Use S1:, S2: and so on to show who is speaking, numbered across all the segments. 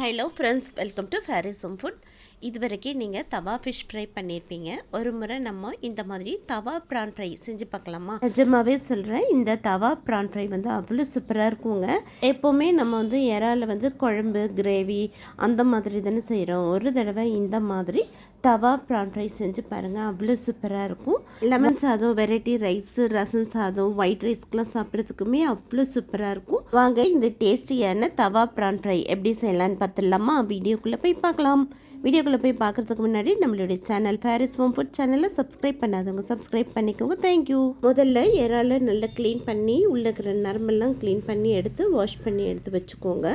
S1: Hello friends, welcome to Fairy Food. இது வரைக்கும் நீங்கள் தவா ஃபிஷ் ஃப்ரை பண்ணியிருப்பீங்க ஒரு முறை நம்ம இந்த மாதிரி தவா ப்ரான் ஃப்ரை செஞ்சு பார்க்கலாமா? நிஜமாவே சொல்கிறேன் இந்த தவா ப்ரான் ஃப்ரை வந்து அவ்வளோ சூப்பராக இருக்குங்க. எப்போவுமே நம்ம வந்து இறால வந்து குழம்பு கிரேவி அந்த மாதிரி தானே செய்கிறோம் ஒரு தடவை இந்த மாதிரி தவா ப்ரான் ஃப்ரை செஞ்சு பாருங்கள் அவ்வளோ சூப்பராக இருக்கும். லெமன் சாதம் வெரைட்டி ரைஸ் ரசம் சாதம் ஒயிட் ரைஸ்க்கெலாம் சாப்பிட்றதுக்குமே அவ்வளோ சூப்பராக இருக்கும். வாங்க இந்த டேஸ்டியான தவா ப்ரான் ஃப்ரை எப்படி செய்யலான்னு பார்த்துடலாமா? வீடியோக்குள்ளே போய் பார்க்கலாம். வீடியோக்குள்ளே போய் பார்க்குறதுக்கு முன்னாடி நம்மளுடைய சேனல் பாரிஸ் ஹோம் ஃபுட் சேனலை சப்ஸ்கிரைப் பண்ணாதவங்க சப்ஸ்கிரைப் பண்ணிக்கோங்க. தேங்க்யூ முதல்ல இறால நல்லா க்ளீன் பண்ணி உள்ளே இருக்கிற நரம்பெல்லாம் க்ளீன் பண்ணி எடுத்து வாஷ் பண்ணி எடுத்து வச்சுக்கோங்க.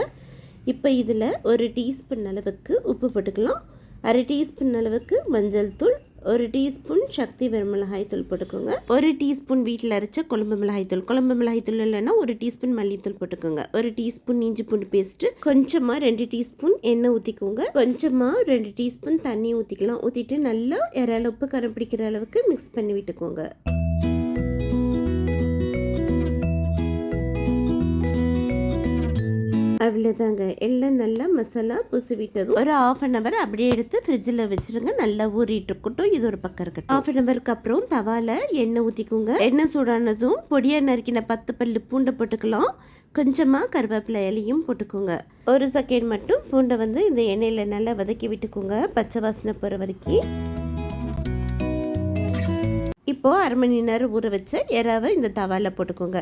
S1: இப்போ இதில் ஒரு டீஸ்பூன் அளவுக்கு உப்பு போட்டுக்கலாம். அரை டீஸ்பூன் அளவுக்கு மஞ்சள் தூள் ஒரு டீஸ்பூன் சக்தி மிளகாய் தூள் போட்டுக்கோங்க. ஒரு டீஸ்பூன் வீட்டில் அரைச்ச குழம்பு மிளகாய் தூள். குழம்பு மிளகாய் தூள் இல்லைன்னா ஒரு டீஸ்பூன் மல்லித்தூள் போட்டுக்கோங்க. ஒரு டீஸ்பூன் இஞ்சி பூண்டு பேஸ்ட்டு. கொஞ்சமாக ரெண்டு டீஸ்பூன் எண்ணெய் ஊற்றிக்கோங்க கொஞ்சமாக ரெண்டு டீஸ்பூன் தண்ணி ஊற்றிக்கலாம் ஊற்றிட்டு நல்லா இறால உப்பு கரம் பிடிக்கிற அளவுக்கு மிக்ஸ் பண்ணி விட்டுக்கோங்க. அவ்வளோதாங்க எல்லாம் நல்லா மசாலா பூசி விட்டதும் ஒரு ஆஃப் அன் ஹவர் அப்படியே எடுத்து ஃப்ரிட்ஜில் வச்சுருங்க. நல்லா ஊறிட்டு இருக்கட்டும். இது ஒரு பக்கம் இருக்கட்டும். ஆஃப் அன் ஹவருக்கு அப்புறம் தவால எண்ணெய் ஊற்றிக்கோங்க எண்ணெய் சூடானதும் பொடியாக நறுக்கின பத்து பல்லு பூண்டை போட்டுக்கலாம். கொஞ்சமாக கருவேப்பிலை இலையும் போட்டுக்கோங்க. ஒரு செகண்ட் மட்டும் பூண்டை வந்து இந்த எண்ணெயில் நல்லா வதக்கி விட்டுக்கோங்க. பச்சை வாசனை போகிற வரைக்கும். இப்போது அரை மணி நேரம் ஊற வச்ச இறாவை இந்த தவாவில் போட்டுக்கோங்க.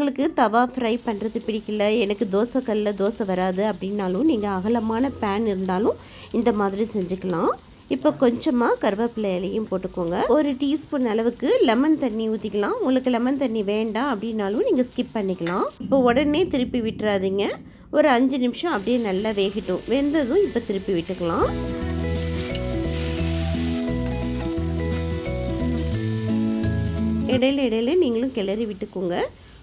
S1: உங்களுக்கு தவா ஃப்ரை பண்ணுறது பிடிக்கல எனக்கு தோசை கல்லில் தோசை வராது அப்படின்னாலும் நீங்கள் அகலமான பேன் இருந்தாலும் இந்த மாதிரி செஞ்சுக்கலாம். இப்போ கொஞ்சமாக கருவேப்பிலை இலையும் போட்டுக்கோங்க. ஒரு டீஸ்பூன் அளவுக்கு லெமன் தண்ணி ஊற்றிக்கலாம் உங்களுக்கு லெமன் தண்ணி வேண்டாம் அப்படின்னாலும் நீங்கள் ஸ்கிப் பண்ணிக்கலாம். இப்போ உடனே திருப்பி விட்டுறாதீங்க. ஒரு அஞ்சு நிமிஷம் அப்படியே நல்லா வேகட்டும். வெந்ததும் இப்போ திருப்பி விட்டுக்கலாம். இடையில இடையில நீங்களும் கிளறி விட்டுக்கோங்க.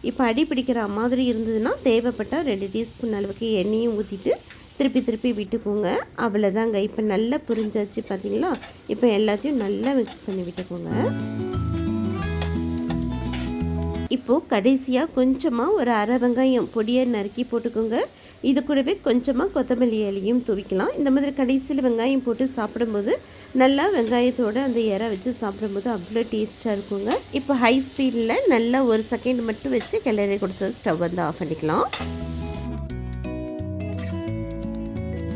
S1: இப்போ அடி பிடிக்கிற மாதிரி இருந்ததுன்னா தேவைப்பட்டால் ரெண்டு டீஸ்பூன் அளவுக்கு எண்ணெயும் ஊற்றிட்டு திருப்பி திருப்பி விட்டுக்கோங்க அவ்வளோதாங்க இப்போ நல்லா புரிஞ்சாச்சு பார்த்தீங்களா? இப்போ எல்லாத்தையும் நல்லா மிக்ஸ் பண்ணி விட்டுக்கோங்க. இப்போது கடைசியாக கொஞ்சமாக ஒரு அரை வெங்காயம் பொடியை நறுக்கி போட்டுக்கோங்க. இது கூடவே கொஞ்சமாக கொத்தமல்லி இலையும் துவிக்கலாம் இந்த மாதிரி கடைசியில் வெங்காயம் போட்டு சாப்பிடும்போது நல்லா வெங்காயத்தோடு அந்த இறை வச்சு சாப்பிடும்போது அவ்வளோ டேஸ்ட்டாக இருக்குங்க. இப்போ ஹை ஸ்பீடில் நல்லா ஒரு செகண்ட் மட்டும் வச்சு கிளறி கொடுத்து ஸ்டவ் வந்து ஆஃப் பண்ணிக்கலாம்.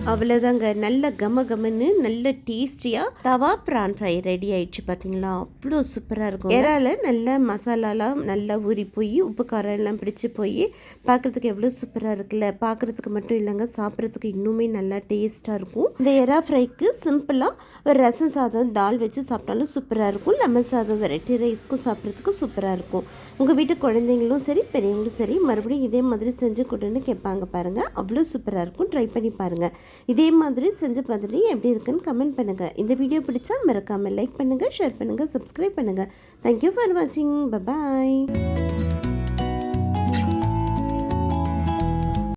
S1: அவ்வளோதாங்க நல்ல கம கமன்னு நல்ல டேஸ்டியாக தவா ப்ரான் ஃப்ரை ரெடி ஆயிடுச்சு பார்த்தீங்களா அவ்வளோ சூப்பராக இருக்கும் இறால நல்ல மசாலாலாம் நல்லா ஊறி போய் உப்பு காரம் எல்லாம் பிடிச்சி போய் பார்க்குறதுக்கு எவ்வளோ சூப்பராக இருக்குல்ல? பார்க்குறதுக்கு மட்டும் இல்லைங்க சாப்பிட்றதுக்கு இன்னுமே நல்லா டேஸ்ட்டாக இருக்கும். இந்த எறா ஃப்ரைக்கு சிம்பிளாக ஒரு ரசம் சாதம் தால் வச்சு சாப்பிட்டாலும் சூப்பராக இருக்கும். லெமன் சாதம் வெரைட்டி ரைஸ்க்கும் சாப்பிட்றதுக்கு சூப்பராக இருக்கும். உங்கள் வீட்டு குழந்தைங்களும் சரி பெரியவங்களும் சரி மறுபடியும் இதே மாதிரி செஞ்சு கொடுன்னு கேட்பாங்க பாருங்கள் அவ்வளோ சூப்பராக இருக்கும். ட்ரை பண்ணி பாருங்கள் இதே மாதிரி செஞ்சு பார்த்துட்டு எப்படி இருக்குன்னு கமெண்ட் பண்ணுங்கள் இந்த வீடியோ பிடிச்சா மறக்காமல் லைக் பண்ணுங்கள் ஷேர் பண்ணுங்கள் சப்ஸ்கிரைப் பண்ணுங்கள் தேங்க்யூ ஃபார் வாட்சிங் பபாய்